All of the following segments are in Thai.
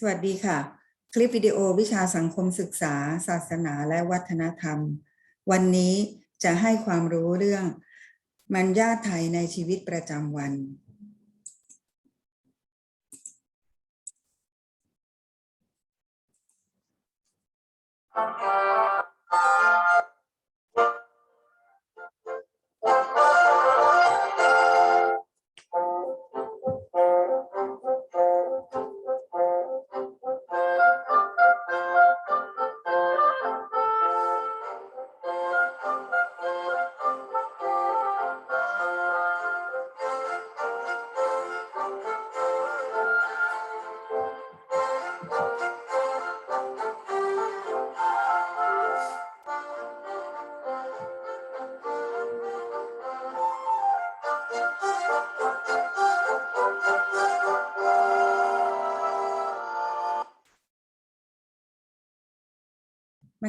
สวัสดีค่ะ คลิปวิดีโอวิชาสังคมศึกษา ศาสนาและวัฒนธรรม วันนี้จะให้ความรู้เรื่องมัญญาไทยในชีวิตประจำวัน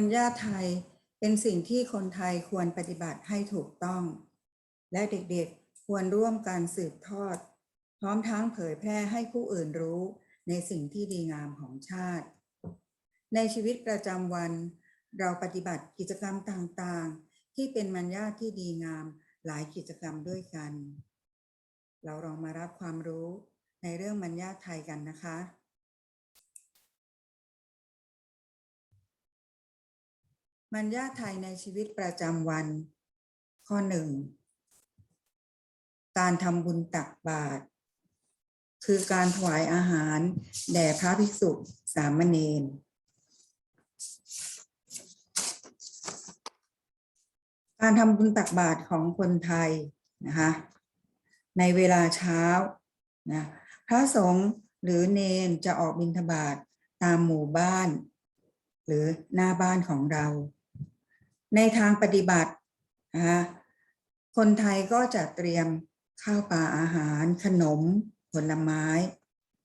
มัญญาไทยเป็นสิ่งที่คนไทยควรปฏิบัติให้ถูกต้อง และเด็กๆควรร่วมการสืบทอด พร้อมทั้งเผยแพร่ให้ผู้อื่นรู้ในสิ่งที่ดีงามของชาติ ในชีวิตประจำวัน เราปฏิบัติกิจกรรมต่างๆ ที่เป็นมัญญาที่ดีงามหลายกิจกรรมด้วยกัน เราลองมารับความรู้ในเรื่องมัญญาไทยกันนะคะ มัญญาไทยในชีวิตประจำวัน ข้อหนึ่งการทำบุญตักบาตรคือการถวายอาหาร แด่พระภิกษุสามเณรการทำบุญตักบาตรของคนไทยนะคะในเวลาเช้านะพระสงฆ์หรือเนนจะออกบิณฑบาตตามหมู่บ้าน หรือหน้าบ้านของเรา ในทางปฏิบัตินะคะคนไทยก็จะเตรียมข้าวปลาอาหารขนม ผลไม้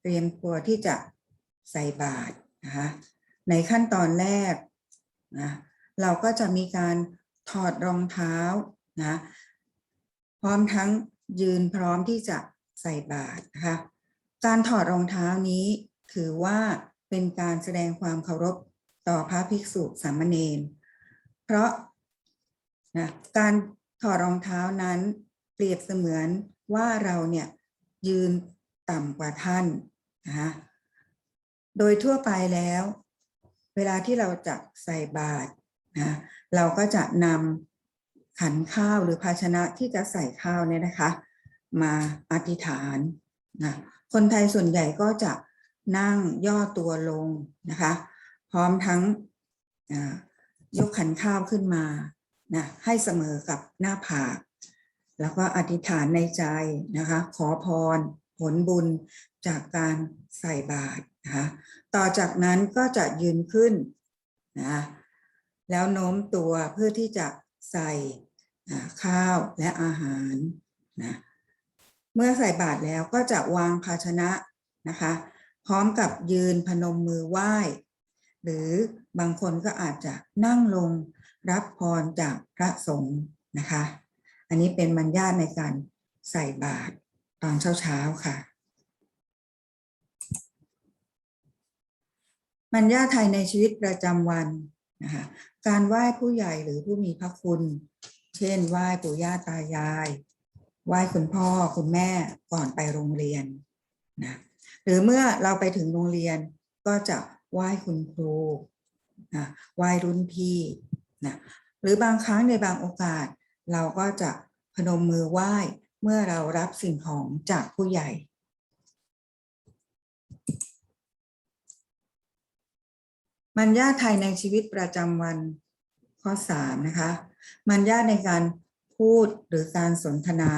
เตรียมตัวที่จะใส่บาตรนะคะในขั้นตอนแรกนะเราก็จะมีการถอดรองเท้านะพร้อมทั้งยืนพร้อมที่จะใส่บาตรนะคะการถอดรองเท้านี้ถือว่าเป็นการแสดงความเคารพต่อพระภิกษุสามเณร เพราะนะการถอดรองเท้านั้น เปรียบเสมือนว่าเราเนี่ยยืนต่ำกว่าท่านนะคะโดยทั่วไปแล้ว เวลาที่เราจะใส่บาตรนะเราก็จะนำขันข้าวหรือภาชนะที่จะใส่ข้าวเนี่ยนะคะ มาอธิษฐานนะคนไทยส่วนใหญ่ก็จะนั่งย่อตัวลงนะคะ พร้อมทั้ง ยกขันข้าวขึ้นมานะให้เสมอกับหน้าผาก แล้วก็อธิษฐานในใจนะคะ ขอพร ผลบุญจากการใส่บาตรนะคะต่อจากนั้นก็จะยืนขึ้นนะแล้วโน้มตัวเพื่อที่จะใส่ข้าวและอาหารนะเมื่อใส่บาตรแล้วก็จะวางภาชนะนะคะ พร้อมกับยืนพนมมือไหว้ หรือบางคนก็อาจจะนั่งลงรับพรจากพระสงฆ์นะคะ อันนี้เป็นมัญญาตในการใส่บาตรตอนเช้าๆค่ะ มัญญาไทยในชีวิตประจำวันนะคะการไหว้ผู้ใหญ่หรือผู้มีพระคุณ เช่นไหว้ปู่ย่าตายาย ไหว้คุณพ่อคุณแม่ก่อนไปโรงเรียนนะหรือเมื่อเราไปถึงโรงเรียนก็จะ ไหว้คุณครูนะไหว้รุ่นพี่นะหรือบางครั้งในบางโอกาส เราก็จะพนมมือไหว้เมื่อเรารับสิ่งของจากผู้ใหญ่ มัญญาไทยในชีวิตประจำวันข้อ3นะคะ มัญญาในการพูดหรือการสนทนา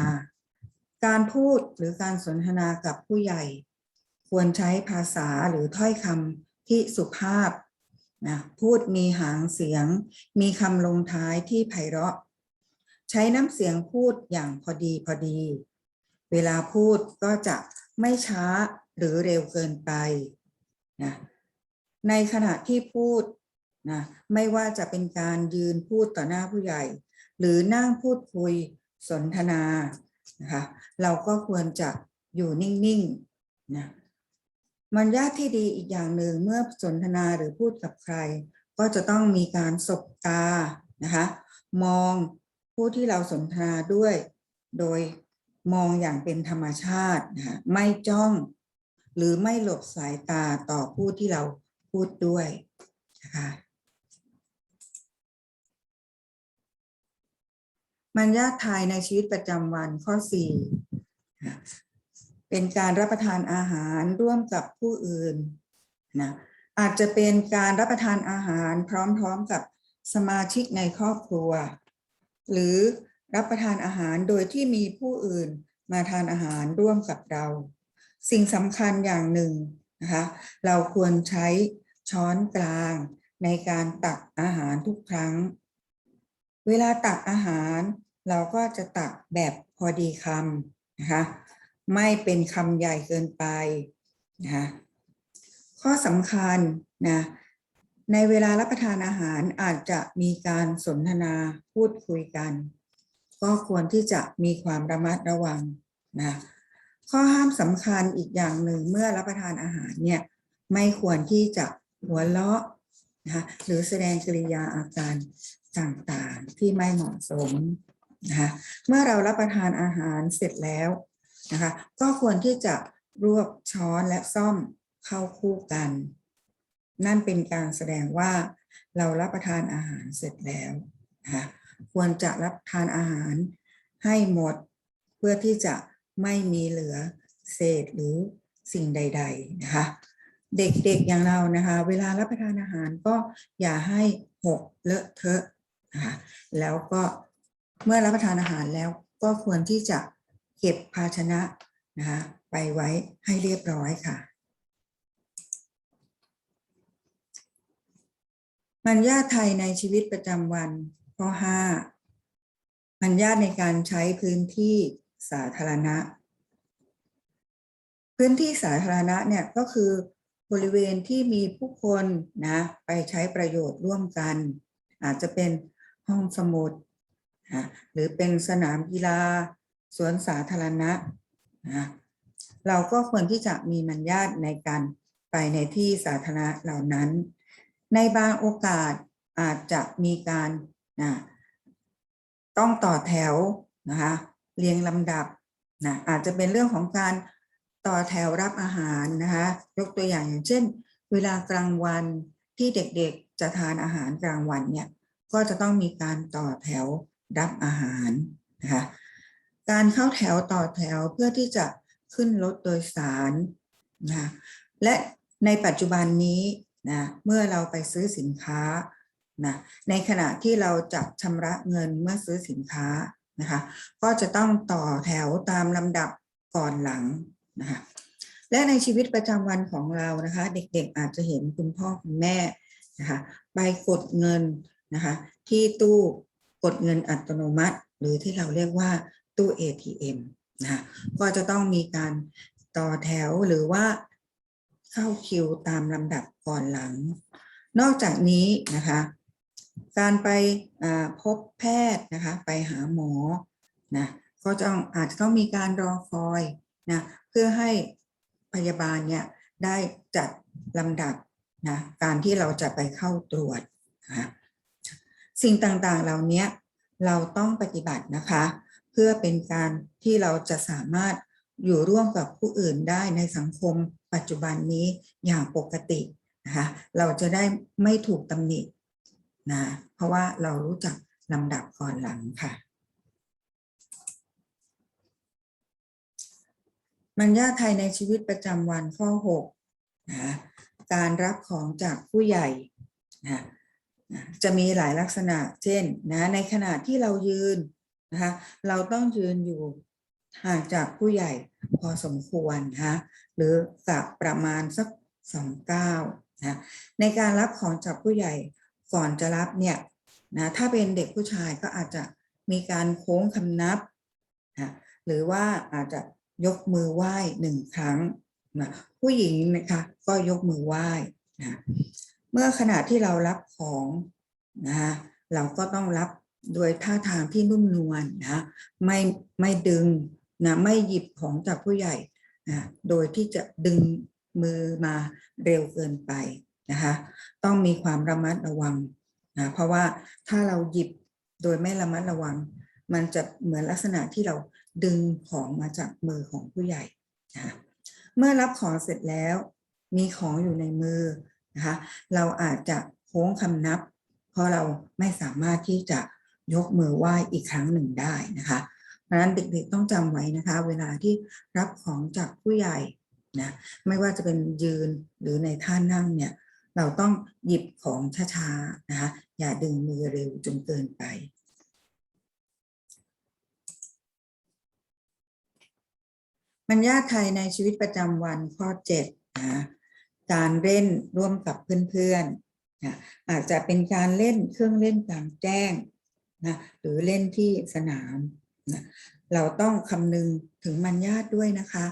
การพูดหรือการสนทนากับผู้ใหญ่ ควรใช้ภาษาหรือถ้อยคำ ที่สุภาพนะพูดมีหางเสียง มีคำลงท้ายที่ไพเราะ ใช้น้ำเสียงพูดอย่างพอดีพอดี เวลาพูดก็จะไม่ช้าหรือเร็วเกินไปนะในขณะที่พูดนะไม่ว่าจะเป็นการยืนพูดต่อหน้าผู้ใหญ่ หรือนั่งพูดคุยสนทนานะคะเราก็ควรจะอยู่นิ่งๆนะ มันญาติที่ดีอีกอย่างหนึ่งเมื่อสนทนาหรือพูดกับใคร ก็จะต้องมีการสบตานะคะมองผู้ที่เราสนทนาด้วย โดยมองอย่างเป็นธรรมชาตินะคะไม่จ้อง หรือไม่หลบสายตาต่อผู้ที่เราพูดด้วยนะคะมันญาติไทยในชีวิตประจำวันข้อสี่ค่ะ เป็นการรับประทานอาหารร่วมกับผู้อื่นนะอาจจะเป็นการรับประทานอาหารพร้อมๆกับสมาชิกในครอบครัว หรือรับประทานอาหารโดยที่มีผู้อื่นมาทานอาหารร่วมกับเรา สิ่งสำคัญอย่างหนึ่งนะคะเราควรใช้ช้อนกลางในการตักอาหารทุกครั้ง เวลาตักอาหารเราก็จะตักแบบพอดีคำนะคะ ไม่เป็นคำใหญ่เกินไปนะคะข้อสำคัญนะในเวลารับประทานอาหารอาจจะมีการสนทนาพูดคุยกัน ก็ควรที่จะมีความระมัดระวังนะข้อห้ามสำคัญอีกอย่างหนึ่งเมื่อรับประทานอาหารเนี่ยไม่ควรที่จะหัวเราะนะคะหรือแสดงกริยาอาการต่างๆที่ไม่เหมาะสมนะคะเมื่อเรารับประทานอาหารเสร็จแล้ว นะคะก็ควรที่จะรวบช้อนและซ่อมเข้าคู่กัน นั่นเป็นการแสดงว่าเรารับประทานอาหารเสร็จแล้วนะคะควรจะรับทานอาหารให้หมดเพื่อที่จะไม่มีเหลือเศษหรือสิ่งใด ๆนะคะ เด็กๆอย่างเรานะคะ เวลารับประทานอาหารก็อย่าให้หกเลอะเทอะนะคะแล้วก็เมื่อรับประทานอาหารแล้วก็ควรที่จะ ก็บภาชนะนะคะไปไว้ให้เรียบร้อยค่ะ มัญญาไทยในชีวิตประจำวันข้อห้ามัญญาในการใช้พื้นที่สาธารณะ พื้นที่สาธารณะเนี่ยก็คือบริเวณที่มีผู้คนนะไปใช้ประโยชน์ร่วมกัน อาจจะเป็นห้องสมุดนะหรือเป็นสนามกีฬา สวนสาธารณะนะเราก็ควรที่จะมีมัญญาตในการไปในที่สาธารณะเหล่านั้น ในบางโอกาสอาจจะมีการนะต้องต่อแถวนะคะเรียงลำดับนะอาจจะเป็นเรื่องของการต่อแถวรับอาหารนะคะยกตัวอย่างอย่างเช่น เวลากลางวันที่เด็กๆจะทานอาหารกลางวันเนี่ยก็จะต้องมีการต่อแถวรับอาหารนะคะ การเข้าแถวต่อแถวเพื่อที่จะขึ้นรถโดยสารนะและในปัจจุบันนี้นะเมื่อเราไปซื้อสินค้านะในขณะที่เราจะชำระเงินเมื่อซื้อสินค้านะคะก็จะต้องต่อแถวตามลำดับก่อนหลังนะคะและในชีวิตประจำวันของเรานะคะ เด็กๆอาจจะเห็นคุณพ่อคุณแม่นะคะไปกดเงินนะคะที่ตู้กดเงินอัตโนมัติ หรือที่เราเรียกว่า ตู้ ATM นะคะก็จะต้องมีการต่อแถวหรือว่าเข้าคิวตามลำดับก่อนหลัง นอกจากนี้นะคะ การไปพบแพทย์นะคะ ไปหาหมอนะก็จะอาจจะต้องมีการรอคอยนะเพื่อให้พยาบาลเนี่ยได้จัดลำดับนะการที่เราจะไปเข้าตรวจนะสิ่งต่างๆเหล่านี้เราต้องปฏิบัตินะคะ เพื่อเป็นการที่เราจะสามารถอยู่ร่วมกับผู้อื่นได้ในสังคมปัจจุบันนี้อย่างปกตินะคะเราจะได้ไม่ถูกตำหนินะเพราะว่าเรารู้จักลำดับก่อนหลังค่ะ มัญญาไทยในชีวิตประจำวันข้อ6นะการรับของจากผู้ใหญ่นะจะมีหลายลักษณะ เช่นนะในขณะที่เรายืน นะคะเราต้องยืนอยู่ห่างจากผู้ใหญ่พอสมควรนะคะหรือกับประมาณสักสองเก้านะในการรับของจากผู้ใหญ่ก่อนจะรับเนี่ยนะถ้าเป็นเด็กผู้ชายก็อาจจะมีการโค้งคำนับนะหรือว่าอาจจะยกมือไหว้หนึ่งครั้งนะผู้หญิงนะคะก็ยกมือไหว้นะเมื่อขณะที่เรารับของนะคะเราก็ต้องรับ โดยท่าทางที่นุ่มนวลนะไม่ไม่ดึงนะไม่หยิบของจากผู้ใหญ่นะโดยที่จะดึงมือมาเร็วเกินไปนะคะต้องมีความระมัดระวังนะเพราะว่าถ้าเราหยิบโดยไม่ระมัดระวัง มันจะเหมือนลักษณะที่เราดึงของมาจากมือของผู้ใหญ่นะะเมื่อรับของเสร็จแล้วมีของอยู่ในมือนะคะเราอาจจะโค้งคำนับ เพราะเราไม่สามารถที่จะ ยกมือไหว้อีกครั้งหนึ่งได้นะคะเพราะนั้นเด็กๆต้องจำไว้นะคะ เวลาที่รับของจากผู้ใหญ่นะไม่ว่าจะเป็นยืนหรือในท่านั่งเนี่ยเราต้องหยิบของช้าๆนะคะอย่าดึงมือเร็วจนเกินไปมัญญาไทยในชีวิตประจำวันข้อ7นะการเล่นร่วมกับเพื่อนๆนะอาจจะเป็นการเล่นเครื่องเล่นกลางแจ้ง นะหรือเล่นที่สนามนะเราต้องคำนึงถึงมัญญาตด้วยนะคะ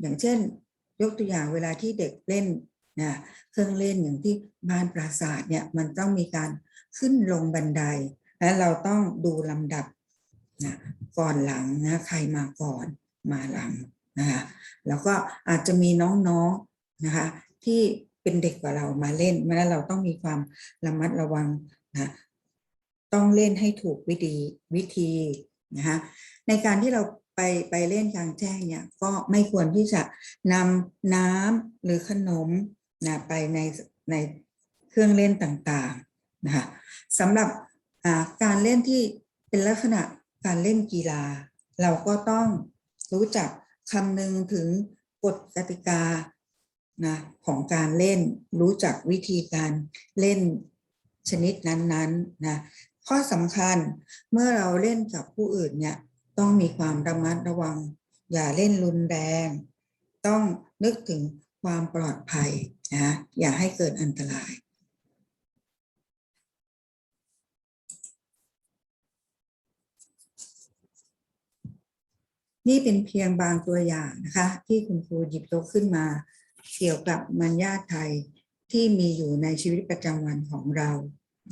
อย่างเช่น ยกตัวอย่างเวลาที่เด็กเล่นนะเครื่องเล่นอย่างที่บ้านปราสาทเนี่ยมันต้องมีการขึ้นลงบันไดและเราต้องดูลำดับนะก่อนหลังนะใครมาก่อนมาหลังนะคะแล้วก็อาจจะมีน้องๆนะคะที่เป็นเด็กกว่าเรามาเล่นเพราะนั้นเราต้องมีความระมัดระวังนะ ต้องเล่นให้ถูกวิธีวิธีนะคะในการที่เราไปไปเล่นกลางแจ้งเนี่ยก็ไม่ควรที่จะนำน้ำหรือขนมนะไปในในเครื่องเล่นต่างๆนะคะสำหรับการเล่นที่เป็นลักษณะการเล่นกีฬา เราก็ต้องรู้จักคำนึงถึงกฎกติกานะของการเล่นรู้จักวิธีการเล่นชนิดนั้นๆนะ ข้อสำคัญเมื่อเราเล่นกับผู้อื่นเนี่ยต้องมีความระมัดระวัง อย่าเล่นรุนแรง ต้องนึกถึงความปลอดภัยนะอย่าให้เกิดอันตราย นี่เป็นเพียงบางตัวอย่างนะคะ ที่คุณครูหยิบยกขึ้นมา เกี่ยวกับมัญญาไทยที่มีอยู่ในชีวิตประจำวันของเรา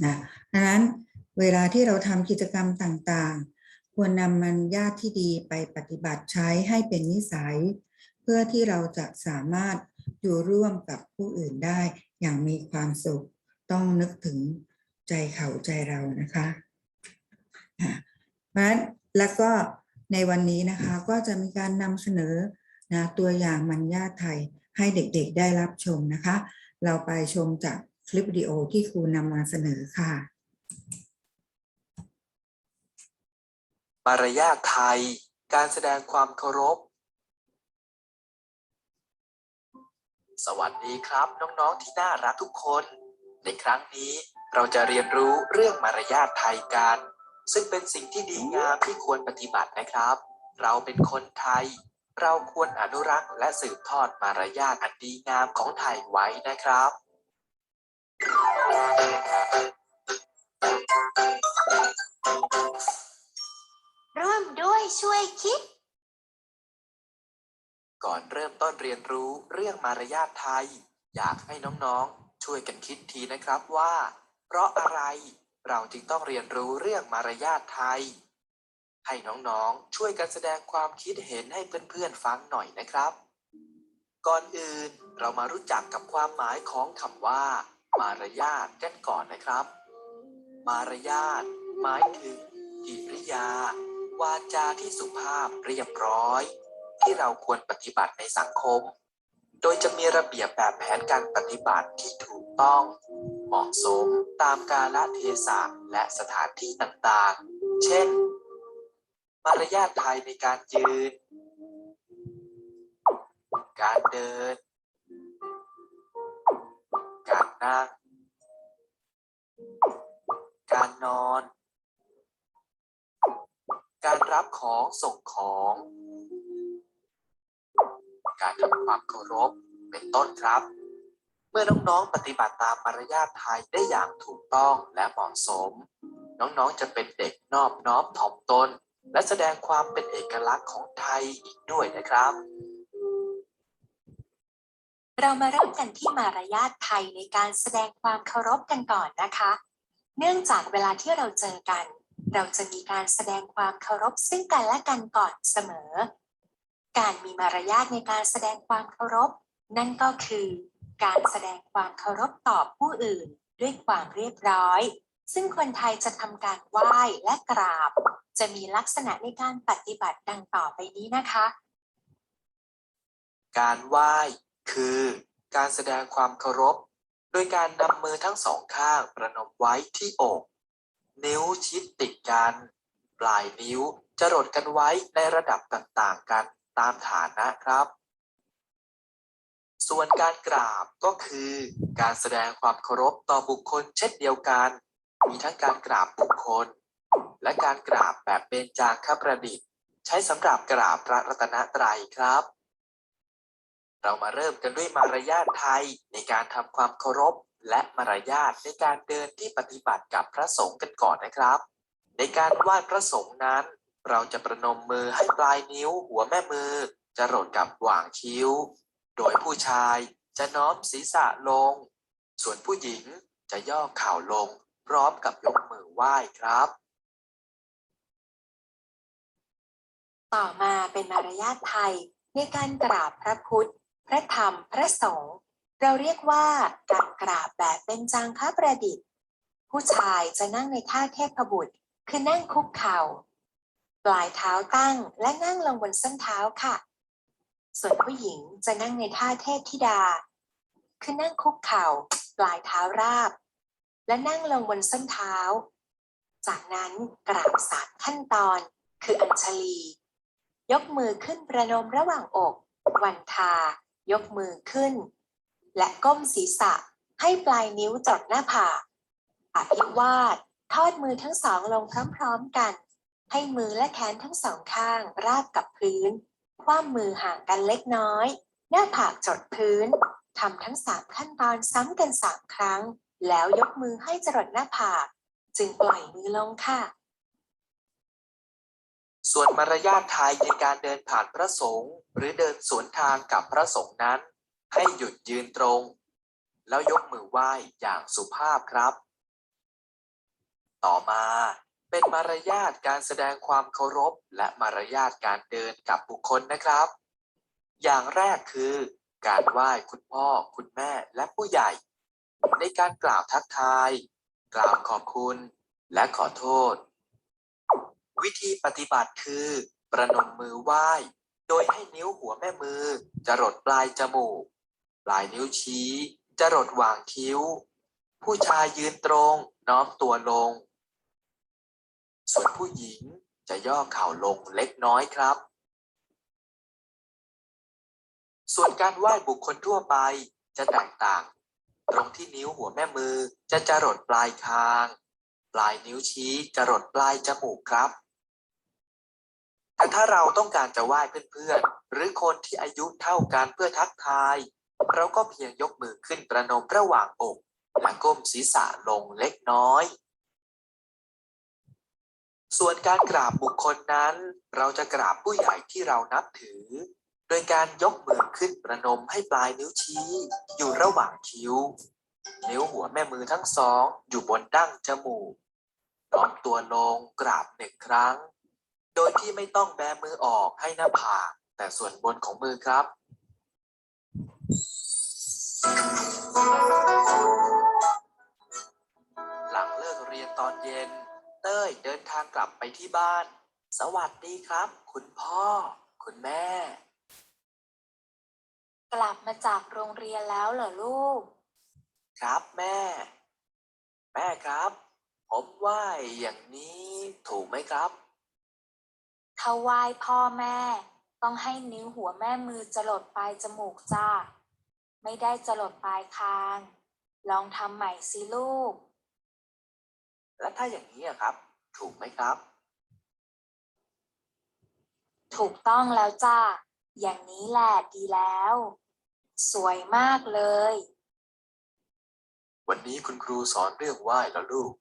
นะดังนั้น เวลาที่เราทำกิจกรรมต่างๆ ควรนำมัญญาติที่ดีไปปฏิบัติใช้ให้เป็นนิสัย เพื่อที่เราจะสามารถอยู่ร่วมกับผู้อื่นได้อย่างมีความสุข ต้องนึกถึงใจเขาใจเรานะคะอะเพราะฉะนั้นแล้วก็ในวันนี้นะคะก็จะมีการนำเสนอนะตัวอย่างมัญญาไทยให้เด็กๆได้รับชมนะคะ เราไปชมจากคลิปวิดีโอที่ครูนำมาเสนอค่ะ มารยาทไทย การแสดงความเคารพ สวัสดีครับน้องๆที่น่ารักทุกคน ในครั้งนี้เราจะเรียนรู้เรื่องมารยาทไทยกัน ซึ่งเป็นสิ่งที่ดีงามที่ควรปฏิบัตินะครับ เราเป็นคนไทย เราควรอนุรักษ์และสืบทอดมารยาทอันดีงามของไทยไว้นะครับ ต้นเรียนรู้เรื่องมารยาทไทย อยากให้น้องๆ ช่วยกันคิดทีนะครับว่า เพราะอะไรเราจึงต้องเรียนรู้เรื่องมารยาทไทย ให้น้องๆ ช่วยกันแสดงความคิดเห็นให้เพื่อนๆ ฟังหน่อยนะครับ ก่อนอื่นเรามารู้จักกับความหมายของคำว่า มารยาทกันก่อนนะครับ มารยาทหมายถึงกิริยา วาจาที่สุภาพเรียบร้อย ที่เราควรปฏิบัติในสังคม โดยจะมีระเบียบแบบแผนการปฏิบัติที่ถูกต้อง เหมาะสมตามกาลเทศะและสถานที่ต่างๆ เช่น มารยาทไทยในการยืน การเดิน การนั่ง การนอน การรับของส่งของ การทำความเคารพเป็นต้นครับ เมื่อน้องๆปฏิบัติตามมารยาทไทยได้อย่างถูกต้องและเหมาะสม น้องๆจะเป็นเด็กนอบน้อมถ่อมตน และแสดงความเป็นเอกลักษณ์ของไทยอีกด้วยนะครับ เรามาเริ่มกันที่มารยาทไทยในการแสดงความเคารพกันก่อนนะคะ เนื่องจากเวลาที่เราเจอกัน เราจะมีการแสดงความเคารพซึ่งกันและกันก่อนเสมอ การมีมารยาทในการแสดงความเคารพ นั่นก็คือ การแสดงความเคารพต่อผู้อื่น ด้วยความเรียบร้อย ซึ่งคนไทยจะทำการไหว้และกราบ จะมีลักษณะในการปฏิบัติดังต่อไปนี้นะคะ การไหว้คือ การแสดงความเคารพ โดยการนำมือทั้งสองข้างประนมไว้ที่อก นิ้วชิดติดกัน ปลายนิ้วจะรดกันไว้ในระดับต่างๆกัน ตามฐานะครับ ส่วนการกราบก็คือการแสดงความเคารพต่อบุคคลเช่นเดียวกัน มีทั้งการกราบบุคคล และการกราบแบบเบญจางคประดิษฐ์ ใช้สำหรับกราบพระรัตนตรัยครับ เรามาเริ่มกันด้วยมารยาทไทยในการทำความเคารพและมารยาทในการเดินที่ปฏิบัติกับพระสงฆ์กันก่อนนะครับ ในการไหว้พระสงฆ์นั้น เราจะประนมมือให้ปลายนิ้วหัวแม่มือ จะรดกับหว่างคิ้ว โดยผู้ชายจะน้อมศีรษะลง ส่วนผู้หญิงจะย่อเข่าลง พร้อมกับยกมือไหว้ครับ ต่อมาเป็นมารยาทไทยในการกราบพระพุทธ พระธรรม พระสงฆ์เราเรียกว่าการกราบแบบเป็นจางค้าประดิษฐ์ ผู้ชายจะนั่งในท่าเทพบุตร คือนั่งคุกเข่า ปลายเท้าตั้งและนั่งลงบนส้นเท้าค่ะ ส่วนผู้หญิงจะนั่งในท่าเทพธิดา คือนั่งคุกเข่า ปลายเท้าราบ และนั่งลงบนส้นเท้า จากนั้นกราบสามขั้นตอน คืออัญชลี ยกมือขึ้นประนมระหว่างอก วันทา ยกมือขึ้น และก้มศีรษะให้ปลายนิ้วจดหน้าผากอภิวาททอดมือทั้งสองลงพร้อมๆกัน ให้มือและแขนทั้งสองข้างราบกับพื้น คว่ำมือห่างกันเล็กน้อย หน้าผากจดพื้น ทำทั้งสามขั้นตอนซ้ำกันสามครั้ง แล้วยกมือให้จรดหน้าผาก จึงปล่อยมือลงค่ะ ส่วนมารยาทไทยในการเดินผ่านพระสงฆ์หรือเดินสวนทางกับพระสงฆ์นั้น ให้หยุดยืนตรง แล้วยกมือไหว้อย่างสุภาพครับ ต่อมา เป็นมารยาทการแสดงความเคารพ และมารยาทการเดินกับบุคคลนะครับ อย่างแรกคือ การไหว้คุณพ่อ คุณแม่และผู้ใหญ่ ในการกล่าวทักทาย กล่าวขอบคุณและขอโทษ วิธีปฏิบัติคือ ประนมมือไหว้ โดยให้นิ้วหัวแม่มือ จรดปลายจมูก ปลายนิ้วชี้ จรดหว่างคิ้ว ผู้ชายยืนตรง น้อมตัวลง ส่วนผู้หญิงจะย่อเข่าลงเล็กน้อยครับ ส่วนการไหว้บุคคลทั่วไปจะแตกต่าง ตรงที่นิ้วหัวแม่มือจะจรดปลายคาง ปลายนิ้วชี้จรดปลายจมูกครับ แต่ถ้าเราต้องการจะไหว้เพื่อนๆ หรือคนที่อายุเท่ากันเพื่อทักทาย เราก็เพียงยกมือขึ้นประนมระหว่างอกและก้มศีรษะลงเล็กน้อย ส่วนการกราบบุคคลนั้น เราจะกราบผู้ใหญ่ที่เรานับถือ โดยการยกมือขึ้นประนมให้ปลายนิ้วชี้ อยู่ระหว่างคิ้ว นิ้วหัวแม่มือทั้งสอง อยู่บนดั้งจมูกน้อมตัวลงกราบหนึ่งครั้ง โดยที่ไม่ต้องแบมือออกให้หน้าผากแต่ส่วนบนของมือครับ หลังเลิกเรียนตอนเย็น เต้ยเดินทางกลับไปที่บ้าน สวัสดีครับ คุณพ่อ คุณแม่ กลับมาจากโรงเรียนแล้วเหรอลูก ครับแม่ แม่ครับ ผมไหว้อย่างนี้ถูกไหมครับ ถ้าไหว้พ่อแม่ ต้องให้นิ้วหัวแม่มือจรดปลายจมูกจ้า ไม่ได้จรดปลายคาง ลองทำใหม่สิลูก แล้วถ้าอย่างนี้อะครับ ถูกไหมครับ ถูกต้องแล้วจ้า อย่างนี้แหละดีแล้ว สวยมากเลย วันนี้คุณครูสอนเรื่องไหว้แล้วลูก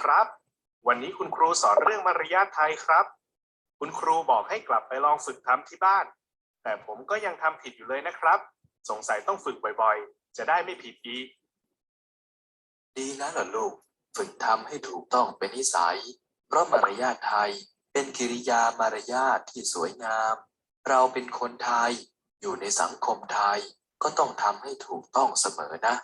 ครับ วันนี้คุณครูสอนเรื่องมารยาทไทยครับ คุณครูบอกให้กลับไปลองฝึกทำที่บ้าน แต่ผมก็ยังทำผิดอยู่เลยนะครับ สงสัยต้องฝึกบ่อยๆ จะได้ไม่ผิดอีก ดีแล้วล่ะลูก ฝึกทำให้ถูกต้องเป็นนิสัย เพราะมารยาทไทยเป็นกิริยามารยาทที่สวยงาม เราเป็นคนไทย อยู่ในสังคมไทยก็ต้องทำให้ถูกต้องเสมอนะ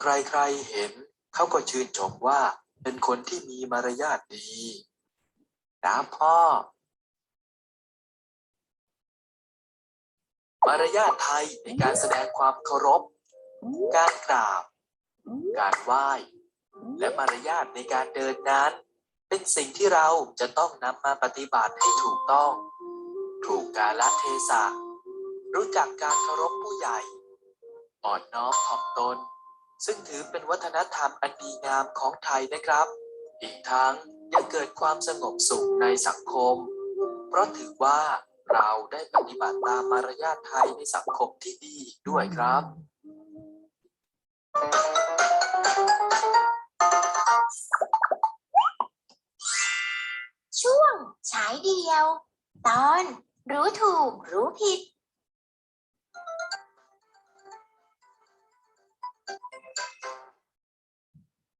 ใครๆเห็นเขาก็ชื่นชมว่าเป็นคนที่มีมารยาทดีนะพ่อ มารยาทไทยในการแสดงความเคารพ การกราบ การไหว้ และมารยาทในการเดินนั้น เป็นสิ่งที่เราจะต้องนำมาปฏิบัติให้ถูกต้อง ถูกกาลเทศะ รู้จักการเคารพผู้ใหญ่ อ่อนน้อมถ่อมตน ซึ่งถือเป็นวัฒนธรรมอันดีงามของไทยนะครับ อีกทั้งยังเกิดความสงบสุขในสังคม เพราะถือว่าเราได้ปฏิบัติตามมารยาทไทยในสังคมที่ดีอีกด้วยครับช่ ฉายเดียว ตอนรู้ถูกรู้ผิด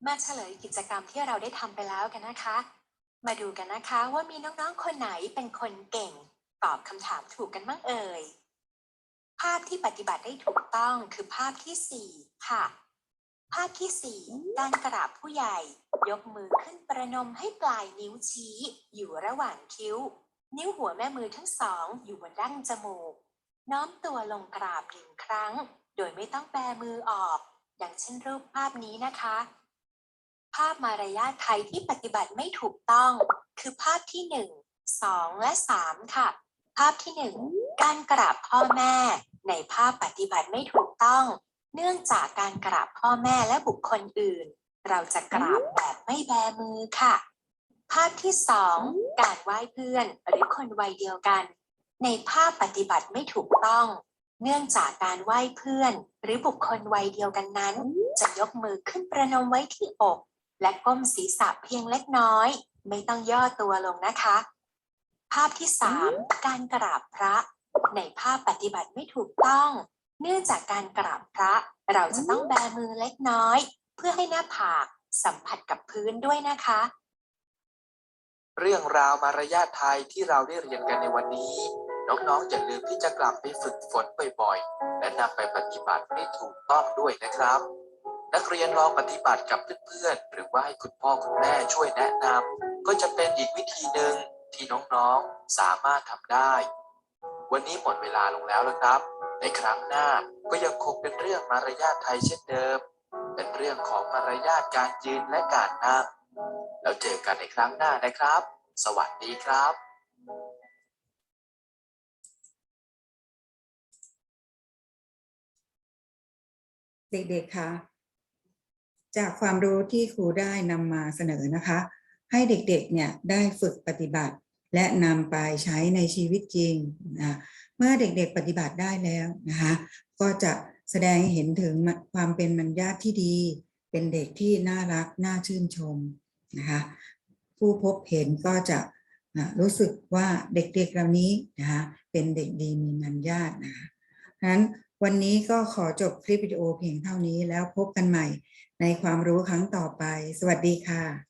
มาเฉลยกิจกรรมที่เราได้ทำไปแล้วกันนะคะ มาดูกันนะคะว่ามีน้องๆ คนไหนเป็นคนเก่ง ตอบคำถามถูกกันบ้างเอ่ย ภาพที่ปฏิบัติได้ถูกต้องคือภาพที่สี่ค่ะ ภาพที่สี่การกราบผู้ใหญ่ ยกมือขึ้นประนมให้ปลายนิ้วชี้ อยู่ระหว่างคิ้ว นิ้วหัวแม่มือทั้งสอง อยู่บนดั้งจมูก น้อมตัวลงกราบหนึ่งครั้ง โดยไม่ต้องแบมือออก อย่างเช่นรูปภาพนี้นะคะ ภาพมารยาทไทยที่ปฏิบัติไม่ถูกต้อง คือภาพที่หนึ่งสองและสามค่ะ ภาพที่หนึ่งการกราบพ่อแม่ ในภาพปฏิบัติไม่ถูกต้อง เนื่องจากการกราบพ่อแม่และบุคคลอื่น เราจะกราบแบบไม่แบมือค่ะ ภาพที่สองการไหว้เพื่อนหรือคนวัยเดียวกัน ในภาพปฏิบัติไม่ถูกต้อง เนื่องจากการไหว้เพื่อน หรือบุคคลวัยเดียวกันนั้น จะยกมือขึ้นประนมไว้ที่อก และก้มศีรษะเพียงเล็กน้อย ไม่ต้องย่อตัวลงนะคะ ภาพที่สามการกราบพระ ในภาพปฏิบัติไม่ถูกต้อง เนื่องจากการกราบพระเราจะต้องแบมือเล็กน้อย เพื่อให้หน้าผากสัมผัสกับพื้นด้วยนะคะ เรื่องราวมารยาทไทยที่เราได้เรียนกันในวันนี้ น้องๆอย่าลืมที่จะกลับไปฝึกฝนบ่อยๆ และนำไปปฏิบัติให้ถูกต้องด้วยนะครับ นักเรียนลองปฏิบัติกับเพื่อนๆหรือว่าให้คุณพ่อคุณแม่ช่วยแนะนำก็จะเป็นอีกวิธีหนึ่งที่น้องๆสามารถทำได้ วันนี้หมดเวลาลงแล้วนะครับ ในครั้งหน้าก็ยังคงเป็นเรื่องมารยาทไทยเช่นเดิม เป็นเรื่องของมารยาทการยืนและการนั่ง แล้วเจอกันในครั้งหน้านะครับ สวัสดีครับเด็กๆ คะ จากความรู้ที่ครูได้นำมาเสนอนะคะ ให้เด็กๆ เนี่ยได้ฝึกปฏิบัติ และนำไปใช้ในชีวิตจริงนะเมื่อเด็กๆปฏิบัติได้แล้วนะคะก็จะแสดงเห็นถึงความเป็นมัญญาติที่ดี เป็นเด็กที่น่ารักน่าชื่นชมนะคะผู้พบเห็นก็จะอะรู้สึกว่าเด็กๆเหล่านี้นะคะเป็นเด็กดีมีมัญญาตินะคะฉะนั้นวันนี้ก็ขอจบคลิปวิดีโอเพียงเท่านี้แล้วพบกันใหม่ในความรู้ครั้งต่อไป สวัสดีค่ะ